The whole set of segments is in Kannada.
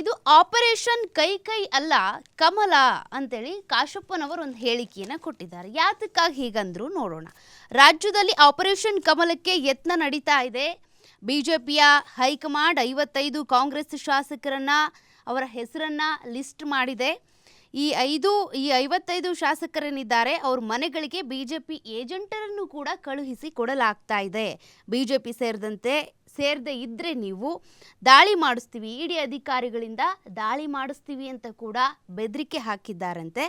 ಇದು ಆಪರೇಷನ್ ಕೈ ಕೈ ಅಲ್ಲ, ಕಮಲ ಅಂತೇಳಿ ಕಾಶಪ್ಪನವರು ಒಂದು ಹೇಳಿಕೆಯನ್ನು ಕೊಟ್ಟಿದ್ದಾರೆ. ಯಾತಕ್ಕಾಗಿ ಹೀಗಂದ್ರು ನೋಡೋಣ. ರಾಜ್ಯದಲ್ಲಿ ಆಪರೇಷನ್ ಕಮಲಕ್ಕೆ ಯತ್ನ ನಡೀತಾ ಇದೆ. ಬಿಜೆಪಿಯ ಹೈಕಮಾಂಡ್ ಐವತ್ತೈದು ಕಾಂಗ್ರೆಸ್ ಶಾಸಕರನ್ನ, ಅವರ ಹೆಸರನ್ನ ಲಿಸ್ಟ್ ಮಾಡಿದೆ. ಈ ಐದು, ಈ ಐವತ್ತೈದು ಶಾಸಕರೇನಿದ್ದಾರೆ, ಅವ್ರ ಮನೆಗಳಿಗೆ ಬಿಜೆಪಿ ಏಜೆಂಟರನ್ನು ಕೂಡ ಕಳುಹಿಸಿ ಕೊಡಲಾಗ್ತಾ ಇದೆ. ಬಿಜೆಪಿ ಸೇರಿದಂತೆ ಸೇರದೆ ಇದ್ದರೆ ನೀವು ದಾಳಿ ಮಾಡಿಸ್ತೀವಿ. ಇಡಿ ಅಧಿಕಾರಿಗಳಿಂದ ದಾಳಿ ಮಾಡಿಸ್ತೀವಿ ಅಂತ ಕೂಡ ಬೆದರಿಕೆ ಹಾಕಿದ್ದಾರಂತೆ.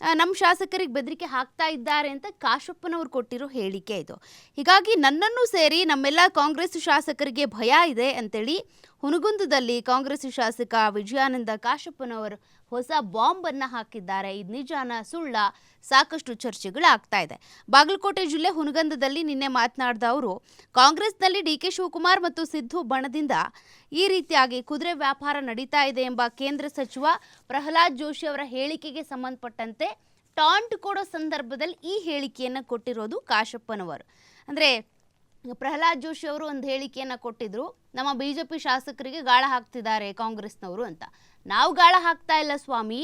ನಮ್ಮ ಶಾಸಕರಿಗೆ ಬೆದರಿಕೆ ಹಾಕ್ತಾ ಇದ್ದಾರೆ ಅಂತ ಕಾಶಪ್ಪನವರು ಕೊಟ್ಟಿರೋ ಹೇಳಿಕೆ ಇದು. ಹೀಗಾಗಿ ನನ್ನನ್ನು ಸೇರಿ ನಮ್ಮೆಲ್ಲ ಕಾಂಗ್ರೆಸ್ ಶಾಸಕರಿಗೆ ಭಯ ಇದೆ ಅಂತೇಳಿ ಹುನಗುಂದದಲ್ಲಿ ಕಾಂಗ್ರೆಸ್ ಶಾಸಕ ವಿಜಯಾನಂದ ಕಾಶಪ್ಪನವರು ಹೊಸ ಬಾಂಬನ್ನು ಹಾಕಿದ್ದಾರೆ. ಇದು ನಿಜಾನ ಸುಳ್ಳ ಸಾಕಷ್ಟು ಚರ್ಚೆಗಳಾಗ್ತಾ ಇದೆ. ಬಾಗಲಕೋಟೆ ಜಿಲ್ಲೆ ಹುನಗಂದದಲ್ಲಿ ನಿನ್ನೆ ಮಾತನಾಡಿದ ಅವರು, ಕಾಂಗ್ರೆಸ್ನಲ್ಲಿ ಡಿ ಕೆ ಶಿವಕುಮಾರ್ ಮತ್ತು ಸಿದ್ದು ಬಣದಿಂದ ಈ ರೀತಿಯಾಗಿ ಕುದುರೆ ವ್ಯಾಪಾರ ನಡೀತಾ ಇದೆ ಎಂಬ ಕೇಂದ್ರ ಸಚಿವ ಪ್ರಹ್ಲಾದ್ ಜೋಶಿ ಅವರ ಹೇಳಿಕೆಗೆ ಸಂಬಂಧಪಟ್ಟಂತೆ ಟಾಂಟ್ ಕೊಡೋ ಸಂದರ್ಭದಲ್ಲಿ ಈ ಹೇಳಿಕೆಯನ್ನು ಕೊಟ್ಟಿರೋದು ಕಾಶಪ್ಪನವರು. ಅಂದರೆ ಪ್ರಹ್ಲಾದ್ ಜೋಶಿ ಅವರು ಒಂದು ಹೇಳಿಕೆಯನ್ನು ಕೊಟ್ಟಿದ್ರು, ನಮ್ಮ ಬಿ ಜೆ ಪಿ ಶಾಸಕರಿಗೆ ಗಾಳ ಹಾಕ್ತಿದ್ದಾರೆ ಕಾಂಗ್ರೆಸ್ನವರು ಅಂತ. ನಾವು ಗಾಳ ಹಾಕ್ತಾ ಇಲ್ಲ ಸ್ವಾಮಿ,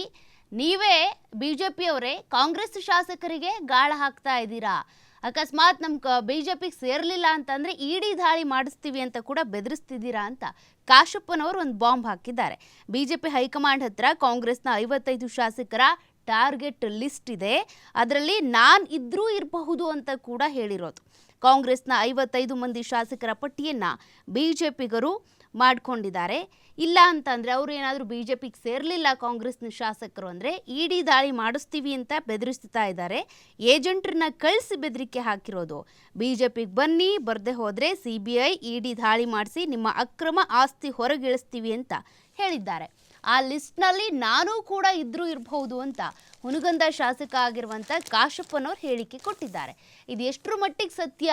ನೀವೇ ಬಿ ಜೆ ಪಿಯವರೇ ಕಾಂಗ್ರೆಸ್ ಶಾಸಕರಿಗೆ ಗಾಳ ಹಾಕ್ತಾ ಇದ್ದೀರಾ? ಅಕಸ್ಮಾತ್ ನಮ್ಮ ಬಿ ಜೆ ಪಿಗೆ ಸೇರಲಿಲ್ಲ ಅಂತಂದರೆ ಇಡಿ ದಾಳಿ ಮಾಡಿಸ್ತೀವಿ ಅಂತ ಕೂಡ ಬೆದರಿಸ್ತಿದ್ದೀರಾ ಅಂತ ಕಾಶಪ್ಪನವರು ಒಂದು ಬಾಂಬ್ ಹಾಕಿದ್ದಾರೆ. ಬಿ ಜೆ ಪಿ ಹೈಕಮಾಂಡ್ ಹತ್ರ ಕಾಂಗ್ರೆಸ್ನ ಐವತ್ತೈದು ಶಾಸಕರ ಟಾರ್ಗೆಟ್ ಲಿಸ್ಟ್ ಇದೆ. ಅದರಲ್ಲಿ ನಾನು ಇದ್ರೂ ಇರಬಹುದು ಅಂತ ಕೂಡ ಹೇಳಿರೋದು. ಕಾಂಗ್ರೆಸ್ನ ಐವತ್ತೈದು ಮಂದಿ ಶಾಸಕರ ಪಟ್ಟಿಯನ್ನ ಬಿಜೆಪಿಗರು ಮಾಡ್ಕೊಂಡಿದ್ದಾರೆ. ಇಲ್ಲ ಅಂತಂದರೆ ಅವರು ಏನಾದರೂ ಬಿ ಜೆ ಪಿಗೆ ಸೇರಲಿಲ್ಲ ಕಾಂಗ್ರೆಸ್ನ ಶಾಸಕರು ಅಂದರೆ ಇಡಿ ದಾಳಿ ಮಾಡಿಸ್ತೀವಿ ಅಂತ ಬೆದರಿಸ್ತಾ ಇದ್ದಾರೆ. ಏಜೆಂಟ್ರನ್ನ ಕಳಿಸಿ ಬೆದರಿಕೆ ಹಾಕಿರೋದು. ಬಿ ಜೆ ಪಿಗೆ ಬನ್ನಿ, ಬರದೆ ಹೋದರೆ ಸಿ ಬಿ ಐ ಇಡಿ ದಾಳಿ ಮಾಡಿಸಿ ನಿಮ್ಮ ಅಕ್ರಮ ಆಸ್ತಿ ಹೊರಗಿಳಿಸ್ತೀವಿ ಅಂತ ಹೇಳಿದ್ದಾರೆ. ಆ ಲಿಸ್ಟ್ನಲ್ಲಿ ನಾನೂ ಕೂಡ ಇದ್ರೂ ಇರಬಹುದು ಅಂತ ಹುನಗಂದ ಶಾಸಕ ಆಗಿರುವಂಥ ಕಾಶಪ್ಪನವ್ರು ಹೇಳಿಕೆ ಕೊಟ್ಟಿದ್ದಾರೆ. ಇದು ಎಷ್ಟರ ಮಟ್ಟಿಗೆ ಸತ್ಯ?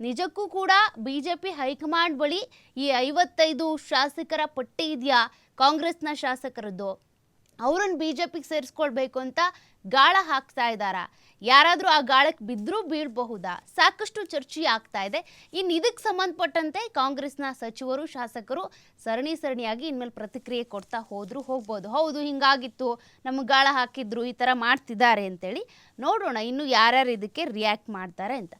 ನಿಜಕ್ಕೂ ಕೂಡ ಬಿ ಜೆ ಪಿ ಹೈಕಮಾಂಡ್ ಬಳಿ ಈ ಐವತ್ತೈದು ಶಾಸಕರ ಪಟ್ಟಿ ಇದೆಯಾ? ಕಾಂಗ್ರೆಸ್ನ ಶಾಸಕರದ್ದು? ಅವ್ರನ್ನ ಬಿ ಜೆ ಪಿಗೆ ಸೇರಿಸ್ಕೊಳ್ಬೇಕು ಅಂತ ಗಾಳ ಹಾಕ್ತಾ ಇದ್ದಾರಾ? ಯಾರಾದರೂ ಆ ಗಾಳಕ್ಕೆ ಬಿದ್ದರೂ ಬೀಳಬಹುದಾ? ಸಾಕಷ್ಟು ಚರ್ಚೆ ಆಗ್ತಾ ಇದೆ. ಇನ್ನು ಇದಕ್ಕೆ ಸಂಬಂಧಪಟ್ಟಂತೆ ಕಾಂಗ್ರೆಸ್ನ ಸಚಿವರು, ಶಾಸಕರು ಸರಣಿ ಸರಣಿಯಾಗಿ ಇನ್ಮೇಲೆ ಪ್ರತಿಕ್ರಿಯೆ ಕೊಡ್ತಾ ಹೋದರೂ ಹೋಗ್ಬೋದು. ಹೌದು, ಹಿಂಗಾಗಿತ್ತು. ನಮಗೆ ಗಾಳ ಹಾಕಿದ್ರು ಈ ಥರ ಮಾಡ್ತಿದ್ದಾರೆ ಅಂತೇಳಿ ನೋಡೋಣ ಇನ್ನು ಯಾರ್ಯಾರು ಇದಕ್ಕೆ ರಿಯಾಕ್ಟ್ ಮಾಡ್ತಾರೆ ಅಂತ.